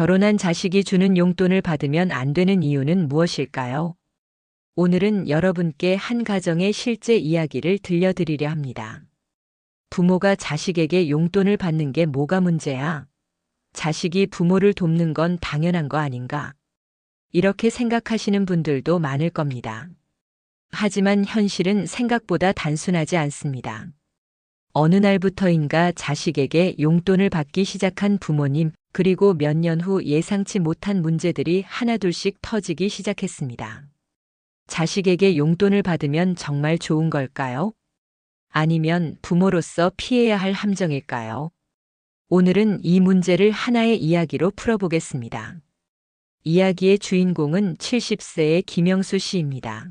결혼한 자식이 주는 용돈을 받으면 안 되는 이유는 무엇일까요? 오늘은 여러분께 한 가정의 실제 이야기를 들려드리려 합니다. 부모가 자식에게 용돈을 받는 게 뭐가 문제야? 자식이 부모를 돕는 건 당연한 거 아닌가? 이렇게 생각하시는 분들도 많을 겁니다. 하지만 현실은 생각보다 단순하지 않습니다. 어느 날부터인가 자식에게 용돈을 받기 시작한 부모님, 그리고 몇 년 후 예상치 못한 문제들이 하나둘씩 터지기 시작했습니다. 자식에게 용돈을 받으면 정말 좋은 걸까요? 아니면 부모로서 피해야 할 함정일까요? 오늘은 이 문제를 하나의 이야기로 풀어보겠습니다. 이야기의 주인공은 70세의 김영수 씨입니다.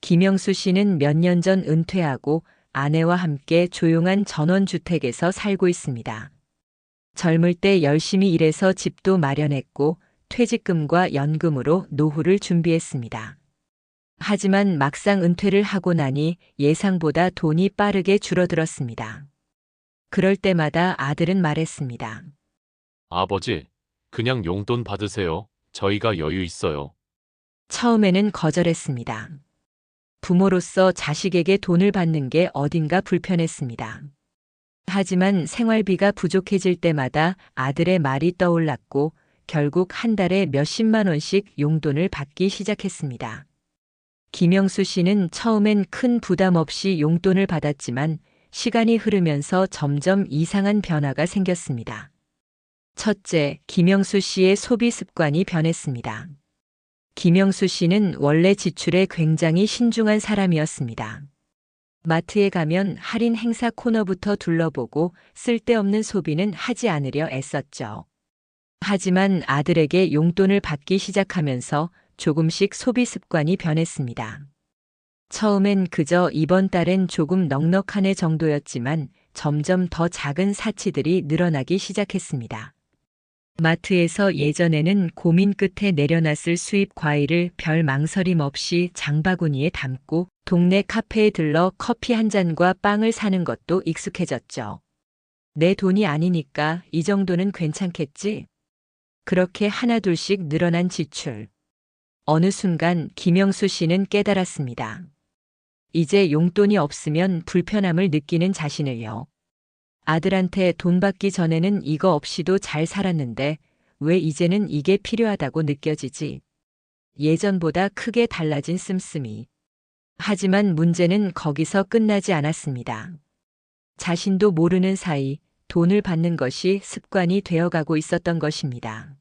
김영수 씨는 몇 년 전 은퇴하고 아내와 함께 조용한 전원주택에서 살고 있습니다. 젊을 때 열심히 일해서 집도 마련했고 퇴직금과 연금으로 노후를 준비했습니다. 하지만 막상 은퇴를 하고 나니 예상보다 돈이 빠르게 줄어들었습니다. 그럴 때마다 아들은 말했습니다. 아버지, 그냥 용돈 받으세요. 저희가 여유 있어요. 처음에는 거절했습니다. 부모로서 자식에게 돈을 받는 게 어딘가 불편했습니다. 하지만 생활비가 부족해질 때마다 아들의 말이 떠올랐고 결국 한 달에 몇십만 원씩 용돈을 받기 시작했습니다. 김영수 씨는 처음엔 큰 부담 없이 용돈을 받았지만 시간이 흐르면서 점점 이상한 변화가 생겼습니다. 첫째, 김영수 씨의 소비 습관이 변했습니다. 김영수 씨는 원래 지출에 굉장히 신중한 사람이었습니다. 마트에 가면 할인 행사 코너부터 둘러보고 쓸데없는 소비는 하지 않으려 애썼죠. 하지만 아들에게 용돈을 받기 시작하면서 조금씩 소비 습관이 변했습니다. 처음엔 그저 이번 달엔 조금 넉넉하네 정도였지만 점점 더 작은 사치들이 늘어나기 시작했습니다. 마트에서 예전에는 고민 끝에 내려놨을 수입 과일을 별 망설임 없이 장바구니에 담고 동네 카페에 들러 커피 한 잔과 빵을 사는 것도 익숙해졌죠. 내 돈이 아니니까 이 정도는 괜찮겠지? 그렇게 하나둘씩 늘어난 지출. 어느 순간 김영수 씨는 깨달았습니다. 이제 용돈이 없으면 불편함을 느끼는 자신을요. 아들한테 돈 받기 전에는 이거 없이도 잘 살았는데 왜 이제는 이게 필요하다고 느껴지지? 예전보다 크게 달라진 씀씀이. 하지만 문제는 거기서 끝나지 않았습니다. 자신도 모르는 사이 돈을 받는 것이 습관이 되어가고 있었던 것입니다.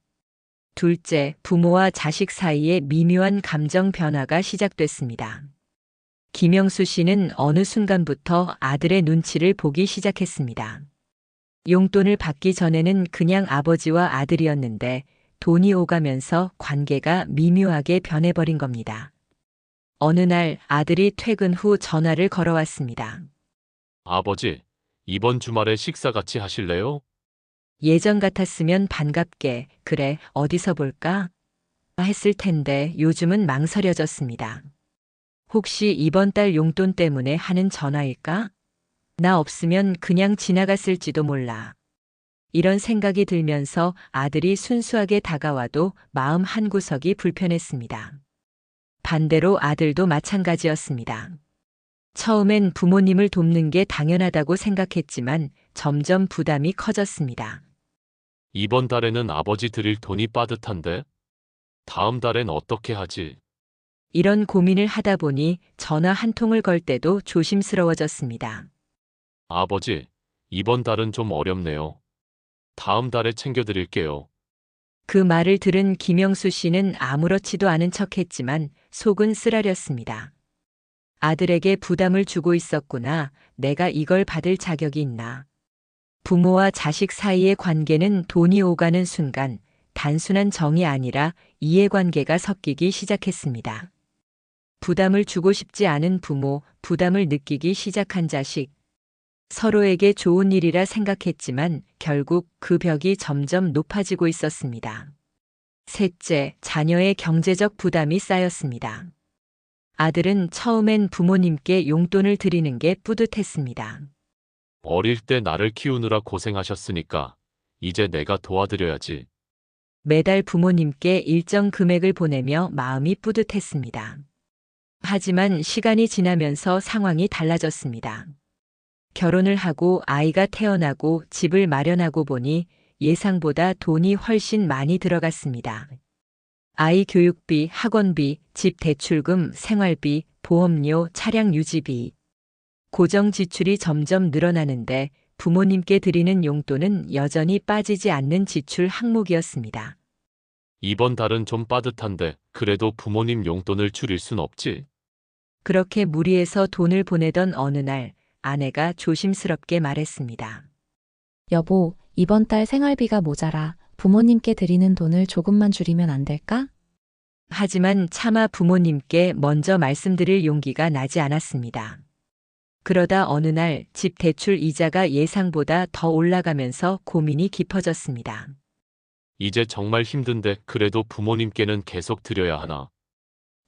둘째, 부모와 자식 사이에 미묘한 감정 변화가 시작됐습니다. 김영수 씨는 어느 순간부터 아들의 눈치를 보기 시작했습니다. 용돈을 받기 전에는 그냥 아버지와 아들이었는데 돈이 오가면서 관계가 미묘하게 변해버린 겁니다. 어느 날 아들이 퇴근 후 전화를 걸어왔습니다. 아버지, 이번 주말에 식사 같이 하실래요? 예전 같았으면 반갑게, 그래, 어디서 볼까? 했을 텐데 요즘은 망설여졌습니다. 혹시 이번 달 용돈 때문에 하는 전화일까? 나 없으면 그냥 지나갔을지도 몰라. 이런 생각이 들면서 아들이 순수하게 다가와도 마음 한구석이 불편했습니다. 반대로 아들도 마찬가지였습니다. 처음엔 부모님을 돕는 게 당연하다고 생각했지만 점점 부담이 커졌습니다. 이번 달에는 아버지 드릴 돈이 빠듯한데? 다음 달엔 어떻게 하지? 이런 고민을 하다 보니 전화 한 통을 걸 때도 조심스러워졌습니다. 아버지, 이번 달은 좀 어렵네요. 다음 달에 챙겨드릴게요. 그 말을 들은 김영수 씨는 아무렇지도 않은 척 했지만 속은 쓰라렸습니다. 아들에게 부담을 주고 있었구나. 내가 이걸 받을 자격이 있나. 부모와 자식 사이의 관계는 돈이 오가는 순간 단순한 정이 아니라 이해관계가 섞이기 시작했습니다. 부담을 주고 싶지 않은 부모, 부담을 느끼기 시작한 자식. 서로에게 좋은 일이라 생각했지만 결국 그 벽이 점점 높아지고 있었습니다. 셋째, 자녀의 경제적 부담이 쌓였습니다. 아들은 처음엔 부모님께 용돈을 드리는 게 뿌듯했습니다. 어릴 때 나를 키우느라 고생하셨으니까 이제 내가 도와드려야지. 매달 부모님께 일정 금액을 보내며 마음이 뿌듯했습니다. 하지만 시간이 지나면서 상황이 달라졌습니다. 결혼을 하고 아이가 태어나고 집을 마련하고 보니 예상보다 돈이 훨씬 많이 들어갔습니다. 아이 교육비, 학원비, 집 대출금, 생활비, 보험료, 차량 유지비. 고정 지출이 점점 늘어나는데 부모님께 드리는 용돈은 여전히 빠지지 않는 지출 항목이었습니다. 이번 달은 좀 빠듯한데 그래도 부모님 용돈을 줄일 순 없지. 그렇게 무리해서 돈을 보내던 어느 날 아내가 조심스럽게 말했습니다. 여보, 이번 달 생활비가 모자라 부모님께 드리는 돈을 조금만 줄이면 안 될까? 하지만 차마 부모님께 먼저 말씀드릴 용기가 나지 않았습니다. 그러다 어느 날 집 대출 이자가 예상보다 더 올라가면서 고민이 깊어졌습니다. 이제 정말 힘든데 그래도 부모님께는 계속 드려야 하나.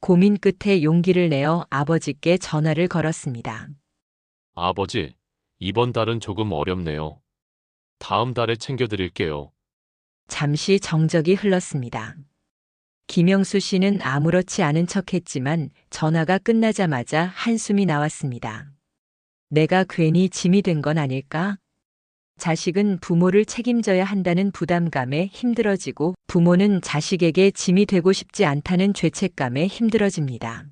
고민 끝에 용기를 내어 아버지께 전화를 걸었습니다. 아버지, 이번 달은 조금 어렵네요. 다음 달에 챙겨드릴게요. 잠시 정적이 흘렀습니다. 김영수 씨는 아무렇지 않은 척 했지만 전화가 끝나자마자 한숨이 나왔습니다. 내가 괜히 짐이 된 건 아닐까? 자식은 부모를 책임져야 한다는 부담감에 힘들어지고 부모는 자식에게 짐이 되고 싶지 않다는 죄책감에 힘들어집니다.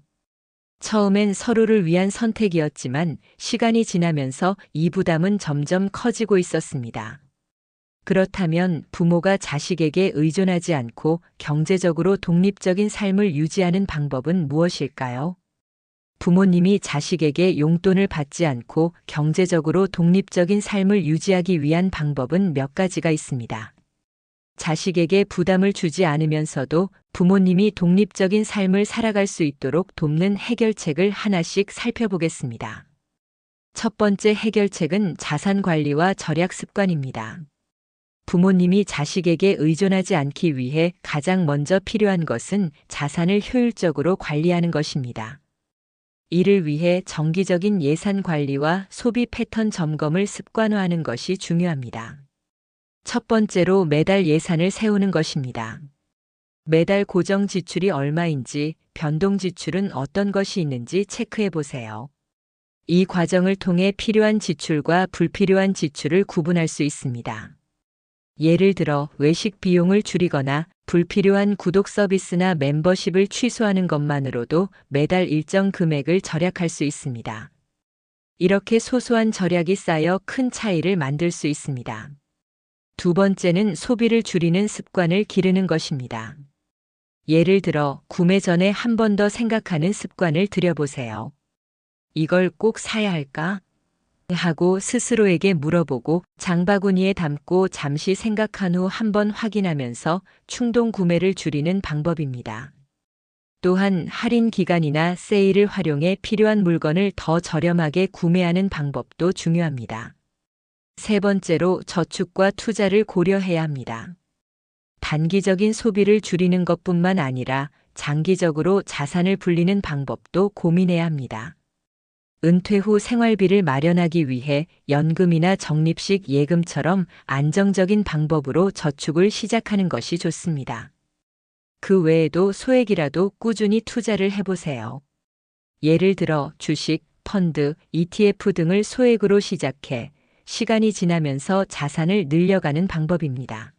처음엔 서로를 위한 선택이었지만 시간이 지나면서 이 부담은 점점 커지고 있었습니다. 그렇다면 부모가 자식에게 의존하지 않고 경제적으로 독립적인 삶을 유지하는 방법은 무엇일까요? 부모님이 자식에게 용돈을 받지 않고 경제적으로 독립적인 삶을 유지하기 위한 방법은 몇 가지가 있습니다. 자식에게 부담을 주지 않으면서도 부모님이 독립적인 삶을 살아갈 수 있도록 돕는 해결책을 하나씩 살펴보겠습니다. 첫 번째 해결책은 자산 관리와 절약 습관입니다. 부모님이 자식에게 의존하지 않기 위해 가장 먼저 필요한 것은 자산을 효율적으로 관리하는 것입니다. 이를 위해 정기적인 예산 관리와 소비 패턴 점검을 습관화하는 것이 중요합니다. 첫 번째로 매달 예산을 세우는 것입니다. 매달 고정 지출이 얼마인지, 변동 지출은 어떤 것이 있는지 체크해 보세요. 이 과정을 통해 필요한 지출과 불필요한 지출을 구분할 수 있습니다. 예를 들어 외식 비용을 줄이거나 불필요한 구독 서비스나 멤버십을 취소하는 것만으로도 매달 일정 금액을 절약할 수 있습니다. 이렇게 소소한 절약이 쌓여 큰 차이를 만들 수 있습니다. 두 번째는 소비를 줄이는 습관을 기르는 것입니다. 예를 들어 구매 전에 한 번 더 생각하는 습관을 들여보세요. 이걸 꼭 사야 할까? 하고 스스로에게 물어보고 장바구니에 담고 잠시 생각한 후 한번 확인하면서 충동 구매를 줄이는 방법입니다. 또한 할인 기간이나 세일을 활용해 필요한 물건을 더 저렴하게 구매하는 방법도 중요합니다. 세 번째로 저축과 투자를 고려해야 합니다. 단기적인 소비를 줄이는 것뿐만 아니라 장기적으로 자산을 불리는 방법도 고민해야 합니다. 은퇴 후 생활비를 마련하기 위해 연금이나 적립식 예금처럼 안정적인 방법으로 저축을 시작하는 것이 좋습니다. 그 외에도 소액이라도 꾸준히 투자를 해보세요. 예를 들어 주식, 펀드, ETF 등을 소액으로 시작해 시간이 지나면서 자산을 늘려가는 방법입니다.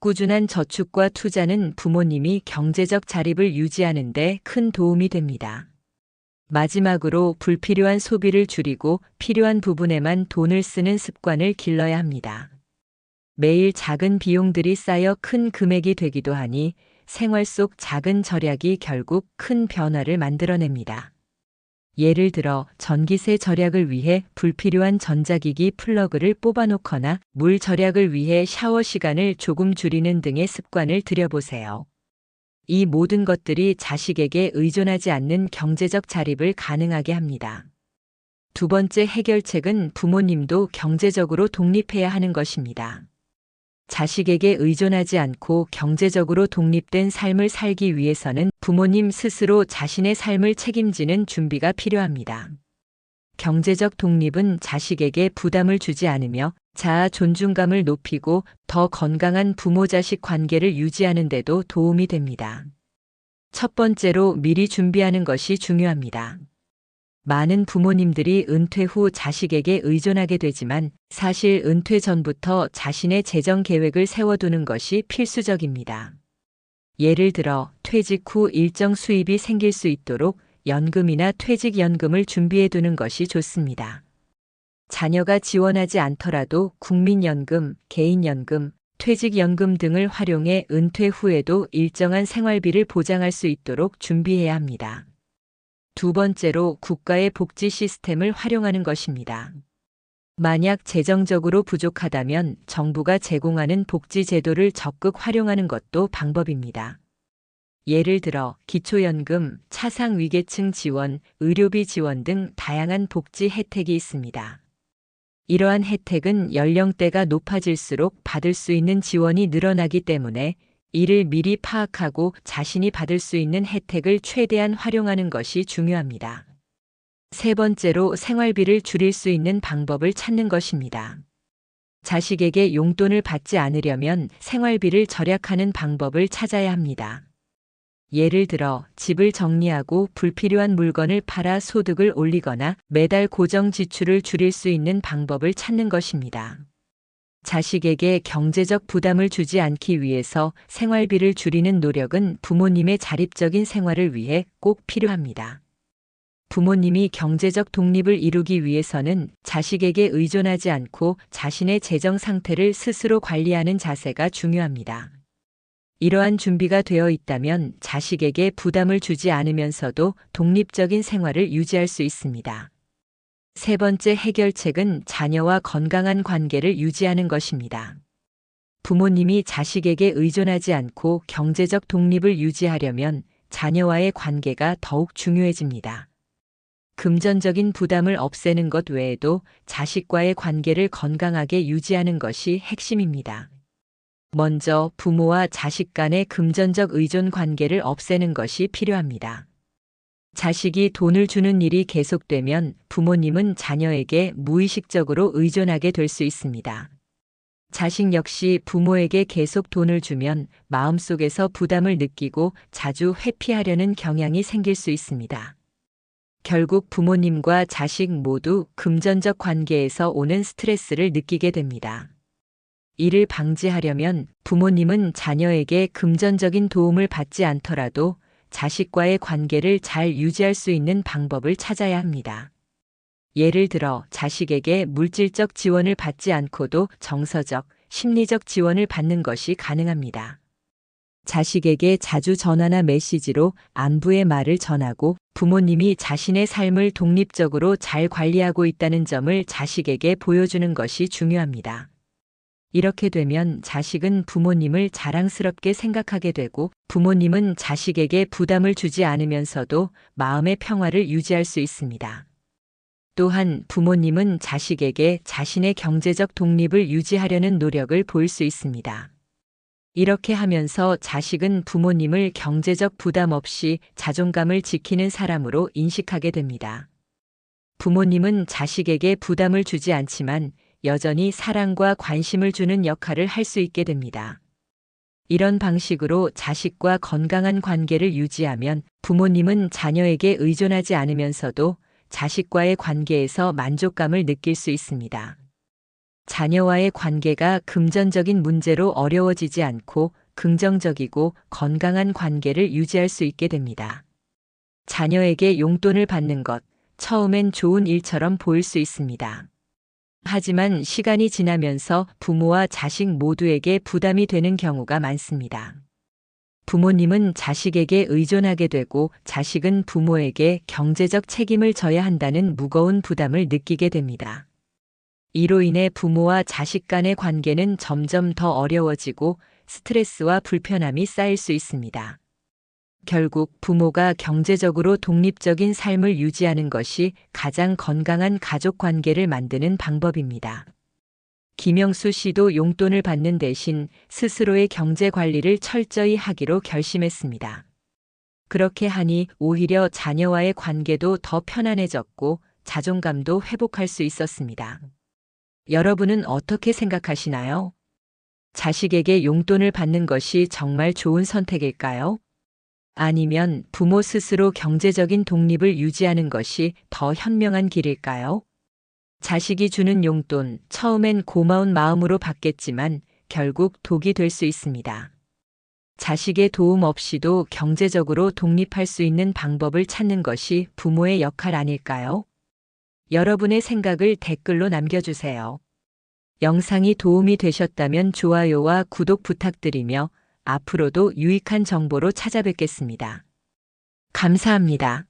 꾸준한 저축과 투자는 부모님이 경제적 자립을 유지하는 데 큰 도움이 됩니다. 마지막으로 불필요한 소비를 줄이고 필요한 부분에만 돈을 쓰는 습관을 길러야 합니다. 매일 작은 비용들이 쌓여 큰 금액이 되기도 하니 생활 속 작은 절약이 결국 큰 변화를 만들어냅니다. 예를 들어 전기세 절약을 위해 불필요한 전자기기 플러그를 뽑아놓거나 물 절약을 위해 샤워 시간을 조금 줄이는 등의 습관을 들여보세요. 이 모든 것들이 자식에게 의존하지 않는 경제적 자립을 가능하게 합니다. 두 번째 해결책은 부모님도 경제적으로 독립해야 하는 것입니다. 자식에게 의존하지 않고 경제적으로 독립된 삶을 살기 위해서는 부모님 스스로 자신의 삶을 책임지는 준비가 필요합니다. 경제적 독립은 자식에게 부담을 주지 않으며 자아 존중감을 높이고 더 건강한 부모 자식 관계를 유지하는 데도 도움이 됩니다. 첫 번째로 미리 준비하는 것이 중요합니다. 많은 부모님들이 은퇴 후 자식에게 의존하게 되지만 사실 은퇴 전부터 자신의 재정 계획을 세워두는 것이 필수적입니다. 예를 들어 퇴직 후 일정 수입이 생길 수 있도록 연금이나 퇴직연금을 준비해 두는 것이 좋습니다. 자녀가 지원하지 않더라도 국민연금, 개인연금, 퇴직연금 등을 활용해 은퇴 후에도 일정한 생활비를 보장할 수 있도록 준비해야 합니다. 두 번째로 국가의 복지 시스템을 활용하는 것입니다. 만약 재정적으로 부족하다면 정부가 제공하는 복지 제도를 적극 활용하는 것도 방법입니다. 예를 들어 기초연금, 차상위계층 지원, 의료비 지원 등 다양한 복지 혜택이 있습니다. 이러한 혜택은 연령대가 높아질수록 받을 수 있는 지원이 늘어나기 때문에 이를 미리 파악하고 자신이 받을 수 있는 혜택을 최대한 활용하는 것이 중요합니다. 세 번째로 생활비를 줄일 수 있는 방법을 찾는 것입니다. 자식에게 용돈을 받지 않으려면 생활비를 절약하는 방법을 찾아야 합니다. 예를 들어 집을 정리하고 불필요한 물건을 팔아 소득을 올리거나 매달 고정 지출을 줄일 수 있는 방법을 찾는 것입니다. 자식에게 경제적 부담을 주지 않기 위해서 생활비를 줄이는 노력은 부모님의 자립적인 생활을 위해 꼭 필요합니다. 부모님이 경제적 독립을 이루기 위해서는 자식에게 의존하지 않고 자신의 재정 상태를 스스로 관리하는 자세가 중요합니다. 이러한 준비가 되어 있다면 자식에게 부담을 주지 않으면서도 독립적인 생활을 유지할 수 있습니다. 세 번째 해결책은 자녀와 건강한 관계를 유지하는 것입니다. 부모님이 자식에게 의존하지 않고 경제적 독립을 유지하려면 자녀와의 관계가 더욱 중요해집니다. 금전적인 부담을 없애는 것 외에도 자식과의 관계를 건강하게 유지하는 것이 핵심입니다. 먼저 부모와 자식 간의 금전적 의존 관계를 없애는 것이 필요합니다. 자식이 돈을 주는 일이 계속되면 부모님은 자녀에게 무의식적으로 의존하게 될 수 있습니다. 자식 역시 부모에게 계속 돈을 주면 마음속에서 부담을 느끼고 자주 회피하려는 경향이 생길 수 있습니다. 결국 부모님과 자식 모두 금전적 관계에서 오는 스트레스를 느끼게 됩니다. 이를 방지하려면 부모님은 자녀에게 금전적인 도움을 받지 않더라도 자식과의 관계를 잘 유지할 수 있는 방법을 찾아야 합니다. 예를 들어 자식에게 물질적 지원을 받지 않고도 정서적, 심리적 지원을 받는 것이 가능합니다. 자식에게 자주 전화나 메시지로 안부의 말을 전하고 부모님이 자신의 삶을 독립적으로 잘 관리하고 있다는 점을 자식에게 보여주는 것이 중요합니다. 이렇게 되면 자식은 부모님을 자랑스럽게 생각하게 되고 부모님은 자식에게 부담을 주지 않으면서도 마음의 평화를 유지할 수 있습니다. 또한 부모님은 자식에게 자신의 경제적 독립을 유지하려는 노력을 보일 수 있습니다. 이렇게 하면서 자식은 부모님을 경제적 부담 없이 자존감을 지키는 사람으로 인식하게 됩니다. 부모님은 자식에게 부담을 주지 않지만 여전히 사랑과 관심을 주는 역할을 할 수 있게 됩니다. 이런 방식으로 자식과 건강한 관계를 유지하면 부모님은 자녀에게 의존하지 않으면서도 자식과의 관계에서 만족감을 느낄 수 있습니다. 자녀와의 관계가 금전적인 문제로 어려워지지 않고 긍정적이고 건강한 관계를 유지할 수 있게 됩니다. 자녀에게 용돈을 받는 것, 처음엔 좋은 일처럼 보일 수 있습니다. 하지만 시간이 지나면서 부모와 자식 모두에게 부담이 되는 경우가 많습니다. 부모님은 자식에게 의존하게 되고 자식은 부모에게 경제적 책임을 져야 한다는 무거운 부담을 느끼게 됩니다. 이로 인해 부모와 자식 간의 관계는 점점 더 어려워지고 스트레스와 불편함이 쌓일 수 있습니다. 결국 부모가 경제적으로 독립적인 삶을 유지하는 것이 가장 건강한 가족 관계를 만드는 방법입니다. 김영수 씨도 용돈을 받는 대신 스스로의 경제 관리를 철저히 하기로 결심했습니다. 그렇게 하니 오히려 자녀와의 관계도 더 편안해졌고 자존감도 회복할 수 있었습니다. 여러분은 어떻게 생각하시나요? 자식에게 용돈을 받는 것이 정말 좋은 선택일까요? 아니면 부모 스스로 경제적인 독립을 유지하는 것이 더 현명한 길일까요? 자식이 주는 용돈, 처음엔 고마운 마음으로 받겠지만 결국 독이 될 수 있습니다. 자식의 도움 없이도 경제적으로 독립할 수 있는 방법을 찾는 것이 부모의 역할 아닐까요? 여러분의 생각을 댓글로 남겨주세요. 영상이 도움이 되셨다면 좋아요와 구독 부탁드리며 앞으로도 유익한 정보로 찾아뵙겠습니다. 감사합니다.